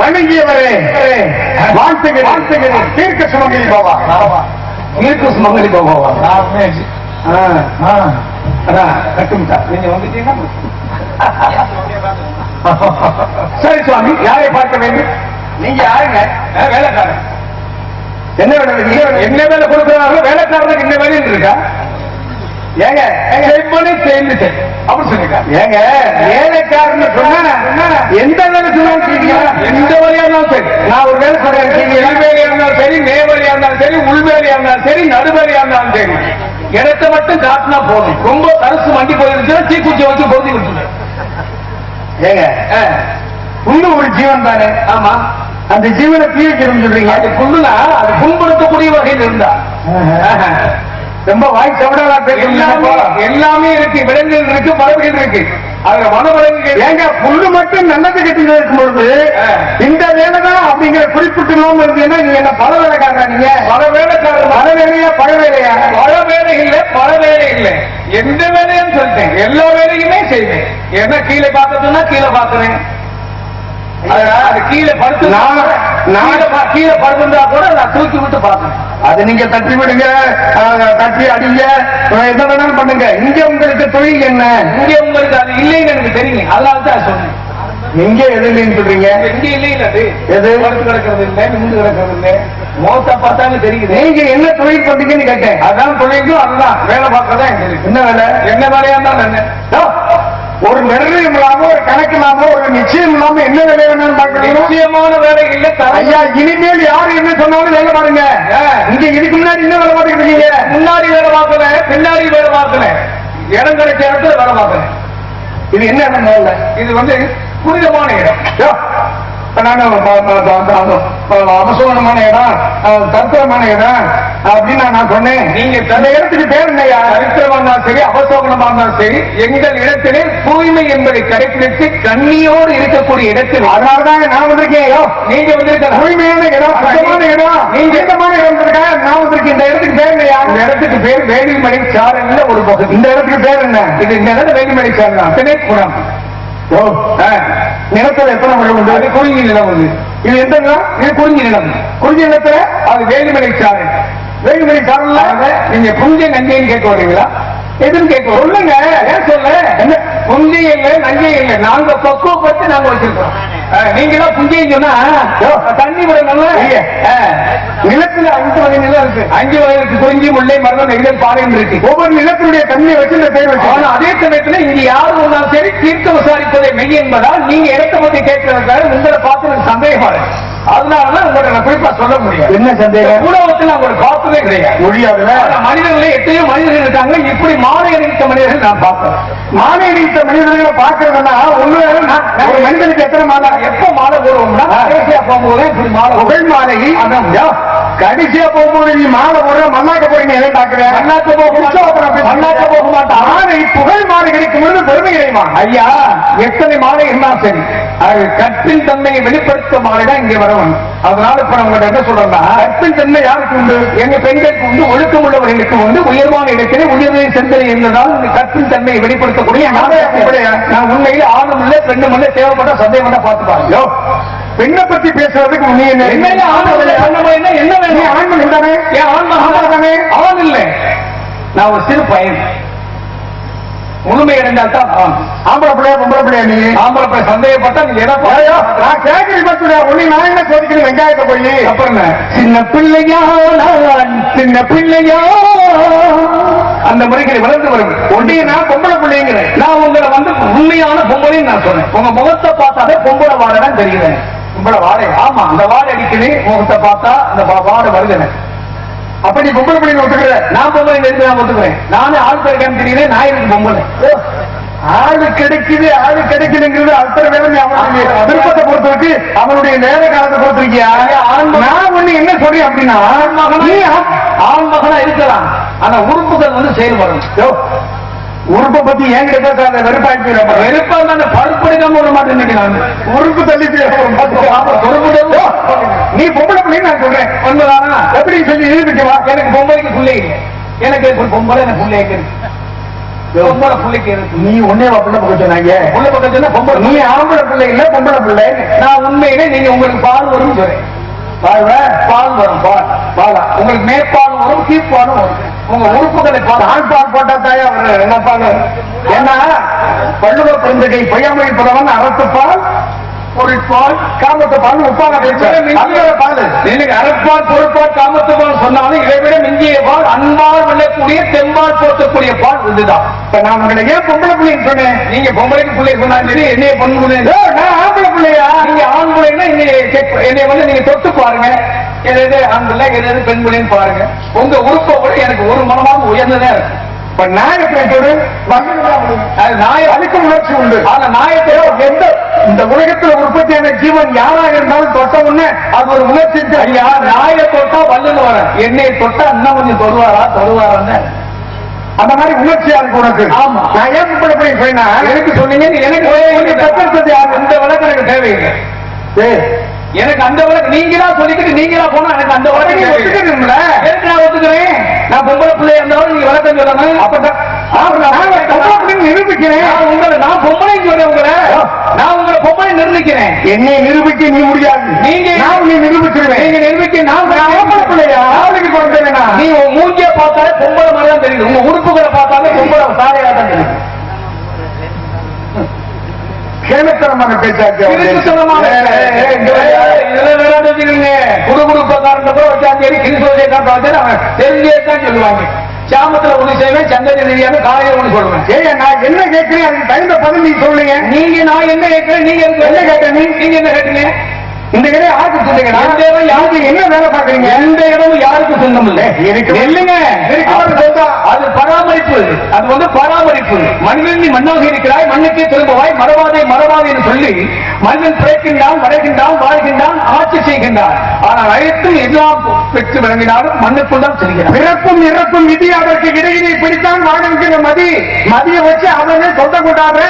வணங்கியவரே. வாழ்த்துகிறேன். வாழ்த்துகிறேன். தீர்க்க சுமங்கலி பாபா. தீர்க்க சுமங்கலி பாபாவா கட்டுமிட்டா. நீங்க வந்துட்டீங்கன்னா சரி சுவாமி யாரை பார்க்க வேண்டும்? நீங்க யாருங்க? வேலைக்காரன். என்ன வேலை? என்ன வேலை? கொடுக்குறாங்களோ வேலைக்காரனுக்கு என்ன வேலைன்னு இருக்கா? ஏங்க செம்மணி சேர்ந்து அப்படி சொல்லுங்க ஏங்க வேலைக்காரன்னு சொன்னா எந்த வேலை சொன்னாலும்? எந்த வேலையா இருந்தாலும் சரி. நான் ஒரு வேலை சொல்றேன் செய்வீங்களா? வேலையா இருந்தாலும் சரி நேவேலையா இருந்தாலும் சரி உள்வேலையா இருந்தாலும் சரி நடுவேலையா இருந்தாலும் சரி. இடத்தை மட்டும் காட்டினா போதும். ரொம்ப கருசு மண்டி போயிருந்துச்சுன்னா தீக்குச்சி வச்சு பொருத்தி விட்டுருங்க ஏங்க புண்ணு ஒரு ஜீவன் தானே? ஆமா. அந்த ஜீவனை தீ வைக்கணும்னு சொல்றீங்க? அது புண்ணுனா அது புண்படுத்தக்கூடிய வகையில் இருந்தா. ரொம்ப வாய் சவடாலா எல்லாமே இருக்கு விலங்குகள் இருக்கு பறவைகள் இருக்கு. அதுல வனவிலங்குகள் ஏங்க புல்லு மட்டும் நல்லது கட்டிட்டு இருக்கும் பொழுது. இந்த வேலைதான் அப்படிங்கிற குறிப்பிட்டு இல்லாம இருந்தீங்கன்னா நீங்க என்ன பல வேலைக்காரா நீங்க? பல வேலைக்காரர் பல வேலையா பல வேலையா? பல வேலை இல்ல பல வேலை இல்ல. எந்த வேலையும் சொல்லிட்டேன். எல்லா வேலையுமே செய்வேன். என்ன கீழே பார்க்கணும்னா கீழே அது கீழே படுத்து கீழே பா- கீழே படுத்திருந்தா கூட நான் தூக்கி விட்டு பார்க்கிறேன் அது நீங்க தட்டி விடுங்க. தட்டி அடிங்க. எதை வேணாலும் பண்ணுங்க. இங்க உங்களுக்கு தொழில் என்ன? இங்க உங்களுக்கு அது இல்லைன்னு எனக்கு தெரியும். அதனால தான் சொன்னேன். எது இல்லைன்னு சொல்றீங்க? எங்க இல்லைன்னு எது? படுத்து கிடக்கிறது இல்லை நிமிந்து கிடக்கிறது இல்லை. மோத்த பார்த்தாலும் தெரியுது. நீங்க என்ன தொழில் பண்றீங்கன்னு கேட்டேன். அதான் தொழிலும் அதுதான். வேலை பார்க்கறதா. என்ன வேலை? என்ன வேலையா இருந்தாலும் என்ன. ஒரு நிர்ணயம் இல்லாம ஒரு கணக்கு இல்லாம ஒரு நிச்சயம் இல்லாம என்ன வேலை வேணும்னு பாக்குறீங்க நிச்சயமான வேலை இல்ல ஐயா இனிமேல் யார் என்ன சொன்னாலும் வேலை பாருங்க. இங்க இதுக்கு முன்னாடி என்ன வேலை பார்த்துட்டு இருக்கீங்க? முன்னாடி வேலை பார்க்கல பின்னாடி வேலை பார்க்கல. இடம் கிடைச்ச இடத்துல வேலை பார்க்கல. இது என்ன முதல்ல? இது வந்து புனிதமான இடம். அபசகுணமான இடம் தரித்திரமான இடம் அப்படின்னு நான் சொன்னேன். நீங்க அந்த இடத்துக்கு பேர் என்னையா சரித்திரமா இருந்தாலும் சரி அவசோகனமா இருந்தாலும் சரி எங்கள் இடத்திலே தூய்மை என்பதை கடைபிடித்து கண்ணியோடு இருக்கக்கூடிய இடத்தில் அதனாலதான் நான் வந்திருக்கேன் நீங்க வந்து தூய்மையான இடம் இடம் நீங்க- நீங்கமான இடம் இருக்கா நான் வந்திருக்கேன். இந்த இடத்துக்கு பேர் இந்த இடத்துக்கு பேர் வேலிமலை சாரல்ல ஒரு பகுதி. இந்த இடத்துக்கு பேர் என்ன? இது இந்த இடம் வேலிமலை சாரல் தான். திணைப்புறம் நிலத்துல எத்தனை மழை உண்டு? அது குறிஞ்சி நிலம் அது இது எந்த நிலம் இது குறிஞ்சி நிலம். குறிஞ்சி நிலத்துல? அது வேலிமலை சாரல் வேலுமணி சாரல்ல நீங்க புஞ்சை நஞ்சைன்னு கேட்க வரீங்களா எதுன்னு கேட்க சொல்லுங்க. ஏன் சொல்ல? என்ன? புஞ்சை இல்ல நஞ்சை இல்ல நாங்க பக்குவப்பட்டு நாங்க வச்சிருக்கோம் அஹ், நீங்க எல்லாம் புஞ்சைன்னு சொன்னா யோ, தண்ணி விடணும்ல? நிலத்துல அஞ்சு வகை நிலம் இருக்கு. அஞ்சு வயதுக்கு குறிஞ்சி முல்லை நெய்தல் பாறைன்னு இருக்கு. ஒவ்வொரு நிலத்தினுடைய தன்மையை வச்சு இந்த பேர் வச்சு ஆனா அதே சமயத்துல இங்க யாரு வந்தாலும் சரி தீர்க்க விசாரிப்பதை மெய் என்பதால் நீங்க பத்தி கேட்கறதுக்காக உங்களை பார்த்து எனக்கு சந்தேகமா இருக்கு அதனாலதான் உங்கள்ட்ட நான் குறிப்பா சொல்ல முடியாது. என்ன சந்தேகம்? ஊடகத்தில் நான் உங்களை பார்த்ததே கிடையாது. முடியாதுல மனிதர்களே எத்தனையோ மனிதர்கள் இருக்காங்க. இப்படி மாலை அணிவித்த மனிதர்கள் நான் பார்க்கிறேன். மாலை அடித்த மனிதர்களை பார்க்கறதுன்னா ஒண்ணு ஒரு மனிதனுக்கு எத்தனை மாலை? எப்ப மாலை போடுவோம்னா கடைசியா போகும்போது இப்படி மாலை. புகழ் மாலை அதான். யோ, கடைசியா போகும்போது நீ மாலை போடுற மல்லாக்க போறீங்க எதை பாக்குறேன் மண்ணாக்க போக மண்ணாக்க போக மாட்டான் மாலை புகழ் மாலை கிடைக்கும் பொழுது பெருமை கிடைக்குமா ஐயா எத்தனை மாலை இருந்தாலும் சரி. அது கற்பின் தன்மையை வெளிப்படுத்த மாலை தான் இங்கே வரணும் அதனால இப்ப நம்ம என்ன சொல்றோம்னா கற்பின் தன்மை யாருக்கு உண்டு? எங்க பெண்களுக்கு உண்டு. ஒழுக்கம் உள்ளவர்களுக்கு உண்டு. உயர்வான இடத்திலே உயர்வை இருந்ததால் இந்த கற்பின் தன்மையை வெளிப்படுத்தக்கூடிய நான் உண்மையில் ஆணும் இல்லை பெண்ணும் இல்லை தேவைப்பட்ட சந்தேகம் தான் பார்த்து பாருங்க யோ, பெண்ணை பத்தி பேசுறதுக்கு நீ என்ன? என்ன ஆண்மன் தானே? ஆண் மகன் தானே? அவன் இல்லை. நான் ஒரு சிறு பையன். முழுமை அடைந்தால் தான் ஆம்பளை பிள்ளையா பொம்பளை பிள்ளையா நீ? ஆம்பளை போய் சந்தேகப்பட்டா ஐயோ, பாருங்க நான் கேட்கிறேன் உன்னை நான் என்ன சோதிக்கிறேன் வெங்காயத்தை போய். அப்புறம் என்ன? சின்ன பிள்ளையா நான் சின்ன பிள்ளையா? அந்த முறைகளை வளர்ந்து வரும். உன்னைய நான் பொம்பளை பிள்ளைங்கிறேன். நான் உங்களை வந்து உண்மையான பொம்பளைன்னு நான் சொன்னேன். உங்க முகத்தை பார்த்தாலே பொம்பளை வாடதான் தெரியுது. பொம்பளை வாடை. ஆமா அந்த வாடை அடிக்குது முகத்தை பார்த்தா அந்த வா- வாடை வருது. அப்ப நீ பொம்பளை பிள்ளைங்க ஒத்துக்கிற? நான் பொம்பளை இருந்து நான் ஒத்துக்கிறேன்? நானே ஆள் கிடைக்காம தெரியல நான் எனக்கு பொம்பளை. ஆளு கிடைக்குது ஆளு கிடைக்குதுங்கிறது அத்தனை வேலை அவனுடைய விருப்பத்தை பொறுத்திருக்கு அவனுடைய நேர காலத்தை பொறுத்திருக்கியா? நான் ஒண்ணு என்ன சொல்றேன் அப்படின்னா ஆண் மகனா? இருக்கலாம். ஆனா உறுப்புகள் வந்து செயல்படும் யோ, உறுப்பை பத்தி என்கிட்ட பேசாத வெறுப்பாயிட்டு வெறுப்பா அந்த பருப்படிதான் போட மாட்டேன் நான் உறுப்பு தள்ளி யோ, நீ பொம்பளை பிள்ளைன்னு நான் சொல்றேன். எப்படி சொல்லி நிரூபிக்கவா எனக்கு பொம்பளைக்கு பிள்ளை இல்லை. எனக்கு ஒரு பொம்பளை எனக்கு பிள்ளை பொம்பளை பிள்ளைக்கு இருக்கு நீ உன்னே பிள்ளை பக்கம் சொன்னாங்க. புள்ள பக்கம் சொன்னா பொம்பளை நீ ஆம்பளை பிள்ளை இல்ல பொம்பளை பிள்ளை. நான் உண்மையிலே நீங்க உங்களுக்கு பால் வரும் சொல்றேன். பால் வரும் பால். பாலா? உங்களுக்கு மேற்பாலும் வரும் கீழ்ப்பாலும் வரும். உங்க உறுப்புகளை பால். ஆண் பால் போட்டா தாயா என்ன பால்? ஏன்னா வள்ளுவ பிறந்தகை பொய்யாமொழி புறவன் அறத்துப்பால் பொருட்பால் காமத்து பால் உப்பாக பால். எனக்கு அறப்பால் பொறுப்பால் காமத்துப்பால் சொன்னாலும் இதைவிட மிஞ்சிய பால் அன்பால் விழக்கூடிய தெம்பால் போர்த்தக்கூடிய பால் இதுதான் இப்ப நான் உங்களை ஏன் பொம்பளை பிள்ளைன்னு சொன்னேன்? நீங்க பொம்பளைக்கு பிள்ளை சொன்னாலும் சரி என்னைய பொண்ணு பிள்ளை நான் ஆம்பளை பிள்ளையா? நீங்க ஆண் பிள்ளைன்னா என்னைய என்னைய வந்து நீங்க தொட்டு பாருங்க. எது எது ஆண் பிள்ளை எது எது பெண் பிள்ளைன்னு பாருங்க. உங்க உறுப்பை விட எனக்கு ஒரு மனமாக உயர்ந்ததே இருக்கு. இப்ப நான் எப்படி சொல்றேன் உணர்ச்சி உண்டு. அந்த நாயத்தை எந்த இந்த உலகத்தில் உற்பத்தியான ஜீவன் யாராக இருந்தாலும் தொட்ட உடனே அது ஒரு உணர்ச்சி இருக்கு. ஐயா நாயை தொட்டா வல்லுன்னு வர. என்னைய தொட்டா இன்னும் கொஞ்சம் தொடுவாரா? தொடுவாரான்னு. அந்த மாதிரி உணர்ச்சியா இருக்கு உனக்கு? ஆமா. நான் ஏன் பொம்பளை பிள்ளை சொன்னா எனக்கு சொன்னீங்க எனக்கு? அந்த விளக்கம் எனக்கு தேவையில்லை. எனக்கு அந்த விளக்கு நீங்களா சொல்லிக்கிட்டு நீங்களா போனா எனக்கு அந்த நீ தேவையில்லை. ஒத்துக்கணும்ல? எதுக்கு நான் ஒத்துக்கிறேன் நான் பொம்பளை பிள்ளையா இருந்தாலும் நீங்க விளக்கம் சொல்லணும் அப்பதான் பொம்பளை உங்களை நான் பொம்பளை சொல்றேன் உங்களை. நான் உங்களை பொம்பளை நிர்ணயிக்கிறேன் என்னை நிரூபிக்க நீ முடியாது. நீங்க- நான் உன்னை நிரூபிச்சிருவேன். நீங்க நிரூபிக்க நான் ஆம்பளை பிள்ளையா அவளுக்கு நீ உன் மூஞ்சிய பார்த்தாலே பொம்பளை மாதிரி தான் தெரியுது. உங்க உறுப்புகளை பார்த்தாலே பொம்பளை சாரையா தான் தெரியுது கேனத்தனமான பேச்சாச்சு அவரு. கிறிஸ்துவமான ஏய், ஏய், ஏய், இங்க வா. இதெல்லாம் வேணாம் வச்சுக்கோங்க. குடுகுடுப்பக்காரன் கூட வச்சாலும் சரி கிறிஸ்துவ காட்டு அவன் தெரிஞ்சே தான் சொல்லுவாங்க. சாமத்துல ஒண்ணு செய்வேன் சந்ததி தெரியாம காலையில ஒண்ணு சொல்லுவேன். நான் என்ன கேட்கிறேன்? அதுக்கு தகுந்த பதில் சொல்லுங்க. நீங்க நான் என்ன கேட்கிறேன்? நீங்க என்ன கேட்ட நீ? நீங்க என்ன கேட்டீங்க? இந்த இடம் யாருக்கு சொன்னீங்க எந்த இடம் யாருக்கு என்ன வேலை பாக்குறீங்க எந்த இடமும் யாருக்கும் சொந்தம் இல்லை. இல்லைங்க. அது பராமரிப்பு. அது வந்து பராமரிப்பு. மனிதன் மண்ணாக இருக்கிறாய் மண்ணுக்கே திரும்பவாய் மறவாதே மறவாதே என்று சொல்லி மனிதன் பிறக்கின்றான் வரைகின்றான் வாழ்கின்றான் ஆட்சி செய்கின்றான். ஆனால் அனைத்தும் எல்லாம் பெற்று விளங்கினாலும் மண்ணுக்குள் தான் செல்கிறான். பிறப்பும் இறப்பும் விதி அதற்கு இடையிலே பிடித்தான் வாழ்கிற மதி. மதியை வச்சு அவனே சொந்த கொண்டாடுற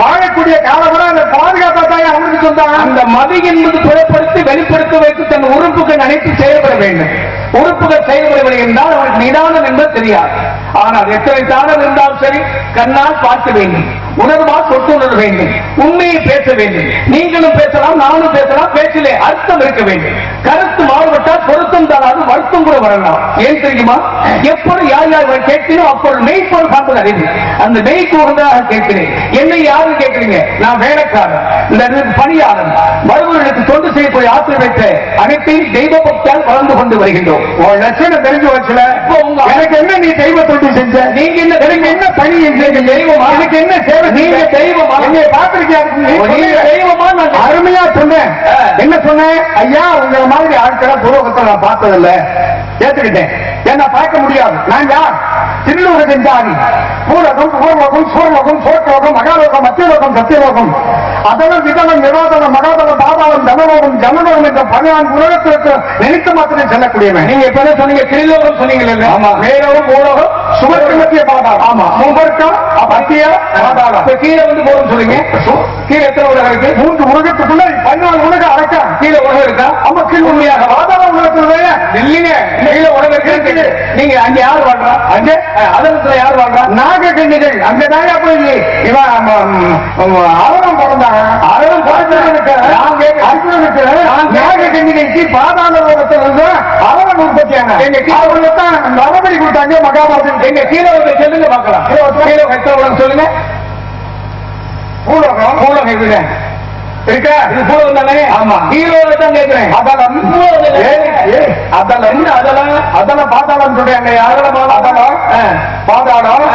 வாழக்கூடிய காலவரை அந்த பாதுகாப்பா தான் அந்த மது என்பது புறப்படுத்தி வெளிப்படுத்த வைத்து தன் உறுப்புகள் அனைத்து செயல்பட வேண்டும். உறுப்புகள் செயல்படவில்லை என்றால் அவருக்கு நிதானம் என்பது தெரியாது. ஆனால் எத்தனை தானம் இருந்தாலும் சரி கண்ணால் பார்க்க வேண்டும். உணர்வால் தொட்டு உணர வேண்டும். உண்மையை பேச வேண்டும். நீங்களும் பேசலாம் நானும் பேசலாம் பேச்சிலே அர்த்தம் இருக்க வேண்டும். கருத்து மாறுபட்டால் பொருத்தம் தராது வருத்தம் கூட வரலாம். ஏன் தெரியுமா? எப்பொழுது யார் யார் கேட்கிறோம் அப்பொழுது மெய்ப்பொருள் காண்பது அறிவு. அந்த மெய்க்கு உகந்ததாக கேட்கிறேன். என்னை யாரும் கேட்கிறீங்க? நான் வேலைக்காரன். இந்த பணியாளன். வருபவர்களுக்கு தொண்டு செய்யக்கூடிய ஆசிரியர் அனைத்தையும் தெய்வ பக்தியால் வளர்ந்து கொண்டு வருகின்றோம். லட்சணம் தெரிஞ்சு வச்சுல. எனக்கு என்ன நீ தெய்வ தொண்டு செஞ்ச? நீங்க என்ன என்ன பணி நீங்க தெய்வமா? எனக்கு என்ன சேவை நீங்க? தெய்வமா? நீங்க சொல்லுங்க. தெய்வமா நான் அருமையா சொன்னேன். என்ன சொன்னேன்? ஐயா உங்களை மாதிரி ஆட்களை பூர்வகத்தை நான் பார்த்ததில்ல. ஏத்துக்கிட்டேன். என்ன பார்க்க முடியாது. நான் யார்? திருலுலகம் ஜாதி. பூலகம் பூர்வகம் சூர்லோகம் சோற்றோகம் மகாலோகம் மத்தியலோகம் சத்தியலோகம். அதனம் விதனம் நிரோதனம் மகாதனம் பாதாளம் தனலோகம் ஜனலோகம் என்ற பதினான்கு உலகத்திற்கு நினைத்து மாத்திரம் செல்லக்கூடியவன். நீங்க இப்ப சொன்னீங்க? திரிலோகம் சொன்னீங்கல்ல ஆமா. மேலோகம் மூலோகம் சுவர்க்கு மத்திய பாதாளம் ஆமா. முகர்க்கம் மத்திய பாதாளம். இப்ப கீழே வந்து போகும் சொல்றீங்க. கீழே எத்தனை உலகம் இருக்கு? மூன்று உலகத்துக்குள்ள பதினாலு உலகம் அடக்கம் கீழே உலகம் இருக்கா? ஆமா கீழ் உண்மையாக. பாதாள உலகத்துல இல்லைங்க கீழே உலகம் இருக்கு நீங்க அங்க யார் வாழ்றா? அங்க? அதனத்துல யார் வாழ்றா? நாகக்கண்ணிகள் அங்கதான் போய் இவன் அரவம் பிறந்தான் அரவம் பிறந்தவனுக்கு. அர்ஜுனனுக்கு. நாகக்கண்ணிகைக்கு பாதாள லோகத்துல இருந்து அரவன் உற்பத்தியான? எங்க கீழ அவங்க தான் நரபடி கொடுத்தாங்க மகாபாரதம் எங்க கீழே வந்து சொல்லுங்க பாக்கலாம் கீழே உலகம் சொல்லுங்க. பூலோகம். பூலோகம் இருக்குங்க இருக்க? இது பூலோகம் தானே? ஆமா. கீழே தான் கேட்கிறேன். ஏய், அதலம் என்ன அதெல்லாம் அதல பாதாளம் சொல்றாங்க. அதலம் ஆ. பாதாளம்.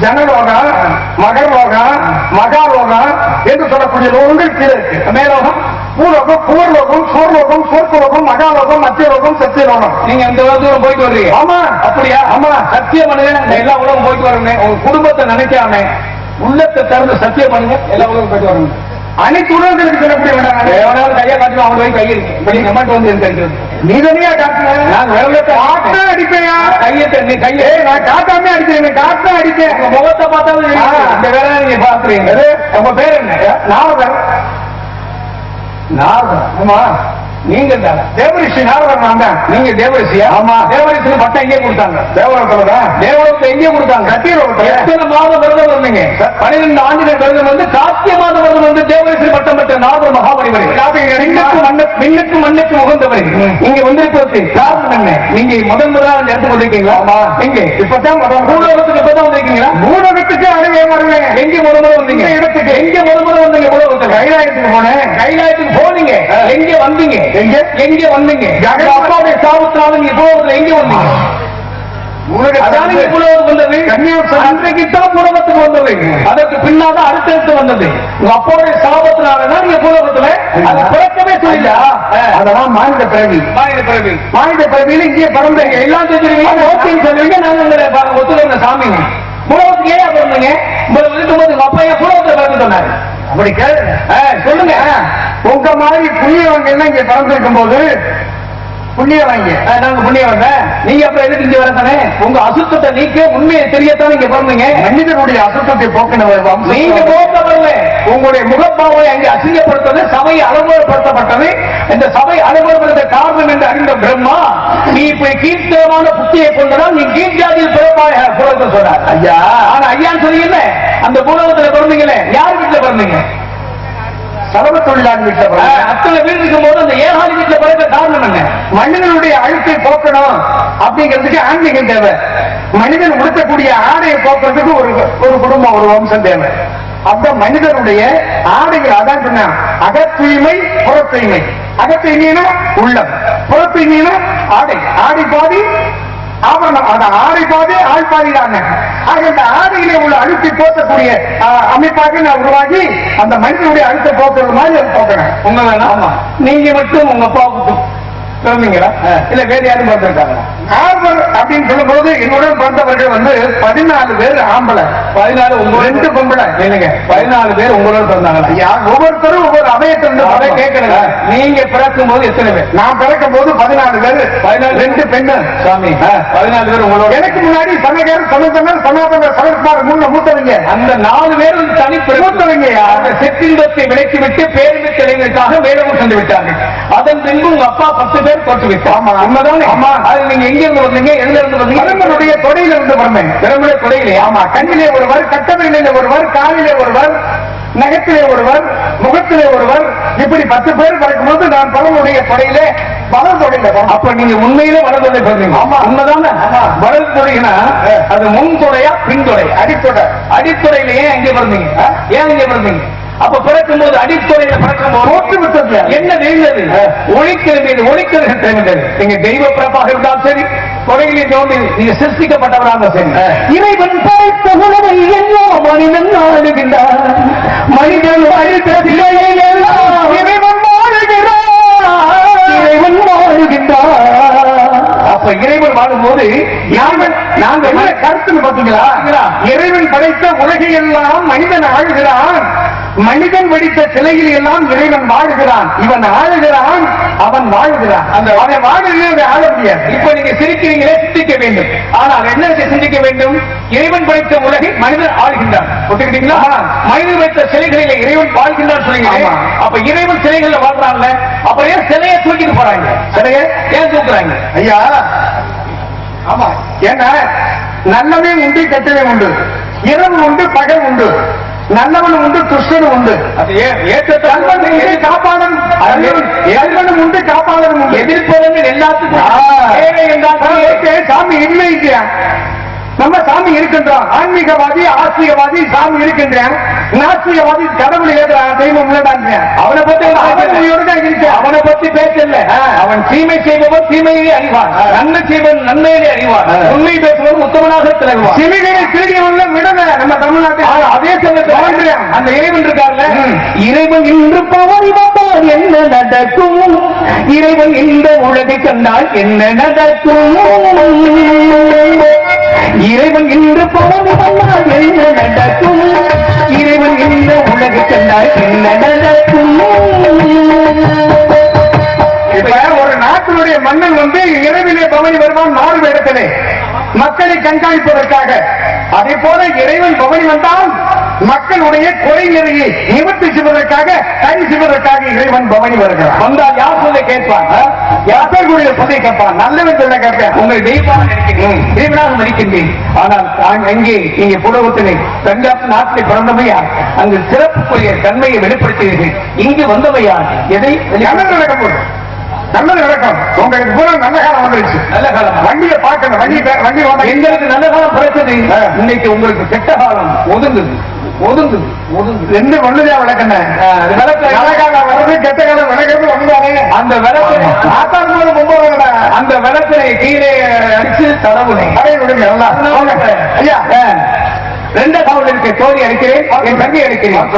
ஜனலோகம் மகர்லோகம் மகாலோகம் என்று சொல்லக்கூடிய லோகங்கள் கீழே மேலோகம் பூலோகம் பூர்லோகம் சூர்லோகம் சூர்குலோகம் மகாலோகம் மத்தியலோகம் சத்தியலோகம். நீங்க அந்த தூரம் போயிட்டு வர்றீங்க? ஆமா. அப்படியா? ஆமா. சத்தியம் பண்ணுங்க. நான் எல்லா உலகம் போயிட்டு வரேங்க உங்க குடும்பத்தை நினைக்காம உள்ளத்தை திறந்து சத்தியம் பண்ணுங்க. எல்லா உலகம் போயிட்டு வரணும். அனைத்து உலகங்களுக்கு சொல்லக்கூடிய எவனாலும் கையை காட்டுவோம் அவன் போய் கை இருக்கு. இப்ப நீங்க மட்டும் வந்து எனக்கு நீ தனியா காட்டுன நான் விரலத்தை காட்டினா அடிப்பேயா கையை நீ கையை. நான் காட்டாமே அடிக்கிறேன் காட்டினா அடிப்பேன். உங்க முகத்தை பார்த்தாலும். இந்த வேலை நீங்க பாக்குறீங்க உங்க பேர் என்ன? நீங்க தேவரிஷி நான் தான். நீங்க தேவரிசியா ஆமா. தேவரிசி பட்டம் எங்கே கொடுத்தாங்க? தேவலோகத்துல தான் தேவலோகத்தை எங்கே கொடுத்தாங்க? கத்திரோகத்துல. எத்தனை மாதம் விரதம் இருந்தீங்க? பன்னிரெண்டு ஆண்டுகள் விரதம் வந்து கார்த்திகை மாதம் விரதம் வந்து தேவரிசி பட்டம் பெற்ற நாகர் மகாபலிவரை மின்னுக்கு மண்ணு மின்னுக்கு மண்ணுக்கு உகந்தவரை இங்க வந்திருப்பதற்கு காரணம் என்ன? நீங்க முதல் முதலாக இந்த இடத்துக்கு வந்திருக்கீங்களா ஆமா. எங்க? இப்பதான் முதல். பூலோகத்துக்கு இப்பதான் வந்திருக்கீங்களா? மூலகத்துக்கு அருகே வருவேன் எங்க முத முத வந்தீங்க? இடத்துக்கு. எங்க முத முத வந்தீங்க? கைலாயத்துக்கு போனேன். கைலாயத்துக்கு போனீங்க. எங்க வந்தீங்க? எங்க? எங்க வந்தீங்க? அப்பாவுடைய சாபத்தினால நீங்க பூலோகத்துல எங்க வந்தீங்க? அதற்கு பின்னாக அடுத்தடுத்து வந்தது. உங்க அப்பாவுடைய சாபத்தினாலதான் நீங்க புலவத்துல அது பிறக்கவே சொல்லல அதெல்லாம் மாநில பிறவி. மாநில பிறவி. மாநில பிறவியில இங்கே பிறந்தீங்க எல்லாம் தெரிஞ்சிருவீங்க ஓகேன்னு சொல்லுவீங்க நாங்க உங்களை ப- ஒத்துழைந்த சாமிங்க புலவத்துக்கு ஏன் பிறந்தீங்க? உங்களை உங்க அப்பா ஏன் புலவத்துல பிறந்து சொன்னாரு? அப்படி கேளு. சொல்லுங்க. உங்க மாதிரி புண்ணியவங்க எல்லாம் இங்க பிறந்திருக்கும் போது புண்ணியவங்க நாங்க புண்ணியம் வந்தேன் நீங்க அப்புறம் எதுக்கு இங்க வரத்தானே உங்க அசுத்தத்தை நீக்க உண்மையை தெரியத்தான் நீங்க பிறந்தீங்க மனிதனுடைய அசுத்தத்தை போக்கினவர். நீங்க போக்கவில்ல உங்களுடைய முகப்பாவை அங்கே அசிங்கப்படுத்தது சபை அலங்கோலப்படுத்தப்பட்டது இந்த சபை அலங்கோலப்படுத்த காரணம் என்று அறிந்த பிரம்மா நீ இப்படி கீர்த்தனமான புத்தியை கொண்டதால் நீ கீழ்ஜாதியில் பிறப்பாய புலத்தை சொன்னார் ஐயா. ஆனா ஐயான்னு சொன்னீங்கல்ல அந்த புலகத்துல பிறந்தீங்களே யார் வீட்டுல பிறந்தீங்க? சலவ தொழிலாளி வீட்டுல ஆ, பிறந்தேன். அத்தனை வீடு இருக்கும் போது அந்த ஏகாதி வீட்டுல பிறந்த காரணம் என்ன? மனிதனுடைய அழுக்கை போக்கணும் அப்படிங்கிறதுக்கு ஆன்மீகம் தேவை. மனிதன் உடுத்தக்கூடிய ஆடையை போக்குறதுக்கு ஒரு ஒரு குடும்பம் ஒரு வம்சம் தேவை. அப்ப மனிதனுடைய ஆடைகள் அதான் சொன்னேன் அகத்தூய்மை புறத்தூய்மை. அகத்தூய்மைனா உள்ளம் புறத்தூய்மைனா ஆடை. ஆடை பாதி ஆபரணம் அந்த ஆடை தானே ஆக இந்த ஆடையிலே உள்ள அழுக்கை போக்கக்கூடிய அமைப்பாக நான் உருவாகி அந்த மனிதனுடைய அழுக்கை போக்குறது மாதிரி போக்குறேன் உங்க வேணாம் ஆமா. நீங்க மட்டும் உங்க அப்பாவுக்கு பிறந்தீங்களா இல்ல வேற யாரும் பிறந்திருக்காங்களா? ஆர்வல் அப்படின்னு சொல்லும்போது என்னுடன் பிறந்தவர்கள் வந்து பதினாலு பேர் ஆம்பளை. பதினாலு ரெண்டு பொம்பளை. இல்லைங்க பதினாலு பேர் உங்களோட பிறந்தாங்களா? ஒவ்வொருத்தரும் ஒவ்வொரு அவையத்திலிருந்து அதை பிறந்தோம். கேட்கணுங்க நீங்க பிறக்கும் போது எத்தனை பேர்? நான் பிறக்கும் போது பதினாலு பேர். பதினாலு ரெண்டு பெண்ணு. சாமி. பதினாலு பேர் உங்களோட. எனக்கு முன்னாடி சனகர் சனந்தனர் சனாதன சனத்குமார் மூணு மூத்தவங்க. அந்த நாலு பேர் தனி மூத்தவங்கயா. அந்த செத்தின்பத்தை விலக்கிவிட்டு பேருந்து தலைவருக்காக வேலூர் சென்று விட்டார்கள். அதன் பின்பு உங்க அப்பா பத்து பேர் தோற்று விட்டார் ஆமா. உண்மைதானே? ஆமா. அது நீங்க எங்க இருந்து வந்தீங்க? எங்க இருந்து வந்தீங்க? பரம்பனுடைய தொடையில இருந்து பிறந்தேன் பெருமளை கொடையிலே ஆமா. கண்ணிலே ஒருவர் கட்டவிலே ஒருவர் காலிலே ஒருவர் நகத்திலே ஒருவர் முகத்திலே ஒருவர் இப்படி பத்து பேர் பிறக்கும்போது நான் பரமனுடைய தொடையிலே வலது தொடையில பிறந்தேன். அப்ப நீங்க உண்மையிலே வலதுடை பிறந்தீங்க ஆமா. உண்மைதானே? ஆமா. வலது தொடைனா அது முன் தொடையா பின் தொடையா அடித்தொடை. அடித்துறையில ஏன் இங்க பிறந்தீங்க? ஏன் இங்க பிறந்தீங்க அப்ப பிறக்கும் போது அடித்துறையில பிறக்கும் போது விட்டது. என்ன தெரிந்தது ஒழிக்கிறது ஒழிக்கிறது தெரிந்தது நீங்க தெய்வ பிறப்பாக இருந்தாலும் சரி கொலையிலே தோன்றி நீங்க சிருஷ்டிக்கப்பட்டவராக சரி. இறைவன் படைத்த எல்லாம் மனிதன் ஆளுகின்றார் மனிதன் அழித்த சிலையை எல்லாம் இறைவன் வாழுகிறார் இறைவன் வாழுகின்றார் அப்ப இறைவன் வாழும்போது நாங்கள் நாங்க என்ன கருத்துன்னு பாத்தீங்களா? இறைவன் படைத்த உலகை எல்லாம் மனிதன் ஆளுகிறான். மனிதன் வெடித்த சிலையில் எல்லாம் இறைவன் வாழுகிறான். இவன் ஆளுகிறான் அவன் வாழ்கிறான். அந்த அவன் வாழுகிறது ஆள முடியாது. இப்ப நீங்க சிரிக்கிறீங்களே சிந்திக்க வேண்டும். ஆனால் என்ன சிந்திக்க வேண்டும்? இறைவன் படைத்த உலகை மனிதன் ஆள்கின்றான் ஒத்துக்கிட்டீங்களா? மனிதன் வைத்த சிலைகளில இறைவன் வாழ்கின்றான் சொன்னீங்க. அப்ப இறைவன் சிலைகள்ல வாழ்றாங்கல்ல அப்புறம் ஏன் சிலையை தூக்கிட்டு போறாங்க? சிலையை ஏன் தூக்குறாங்க? ஐயா ஆமா. ஏன்னா நல்லவே உண்டு கெட்டவே உண்டு. இரவு உண்டு பகல் உண்டு. நல்லவனும் உண்டு துஷ்டனும் உண்டு. காப்பாளன் நண்பனும் உண்டு காப்பாளனும் உண்டு எதிர்ப்பவர்கள் எல்லாத்துக்கும் சாமி இல்லை நம்ம சாமி இருக்கின்றோம். ஆன்மீகவாதி ஆஸ்திகவாதி சாமி இருக்கின்றேன். நாஸ்திகவாதி கடவுள் ஏதா தெய்வம் உள்ளதான் அவனை பத்தி அவன் தீமை செய்பவன் தீமையை அறிவான். நன்மை செய்வன் நன்மையை அறிவான். உண்மை பேசுவன் உத்தமனாக திறகுவான் சிவிகளை திருடியவன்ல விடல நம்ம தமிழ்நாட்டில் அதே சமயத்தில். அந்த இறைவன் இருக்கார்ல. இறைவன் இன்று வந்தால் என்ன நடக்கும்? இறைவன் இந்த உலகை கண்டால் என்ன நடக்கும்? இறைவன் இன்று பவனி வந்தால் என்ன நடக்கும்? இறைவன் இந்த உலகை கண்டால் என்ன நடக்கும்? மன்னன் வந்து இரவிலே பவனி வருவான் மாறு வேடத்திலே மக்களை கண்காணிப்பதற்காக. அதே போல இறைவன் பவனி வந்தால் மக்களுடைய குறை நிறையை நிவர்த்தி செய்வதற்காக சரி செய்வதற்காக இறைவன் பவனி வருகிறார் வந்தால் யார் சொல்ல கேட்பான் ஆ? யாத்தர்களுடைய சொல்லை கேட்பான்? நல்லவன் சொல்ல கேட்பேன். உங்கள் தெய்வமாக நினைக்கிறேன் தெய்வனாக மதிக்கின்றேன். ஆனால் நான் அங்கே இங்கே புலகத்திலே பஞ்சாப் நாட்டிலே பிறந்தமையா அங்கு சிறப்புக்குரிய தன்மையை வெளிப்படுத்தினீர்கள். இங்கு வந்தமையா எதை நடக்கும் போது நல்லது நடக்கும். உங்களுக்கு பூரா நல்ல காலம் வந்துருச்சு. நல்ல காலம். வண்டியை பார்க்கணும் வண்டி வண்டி எங்களுக்கு நல்ல காலம் பிறக்குது இன்னைக்கு உங்களுக்கு கெட்ட காலம். ஒதுங்குது. ஒதுங்குது. ஒதுங்குது. ரெண்டு ஒண்ணுதான் விளக்கண்ண நல்ல காலம் வருது கெட்ட காலம் விளக்கிறது ஒண்ணுதானே அந்த விளக்கு. ஆத்தாள் ரொம்ப அந்த விளக்கை கீழே அடிச்சு தடவுனை. அதே விடுங்க. ஐயா. ரெண்டு காவல் இருக்க. தோழி அடிக்கிறேன். என் தங்கை அடிக்கிறேன்.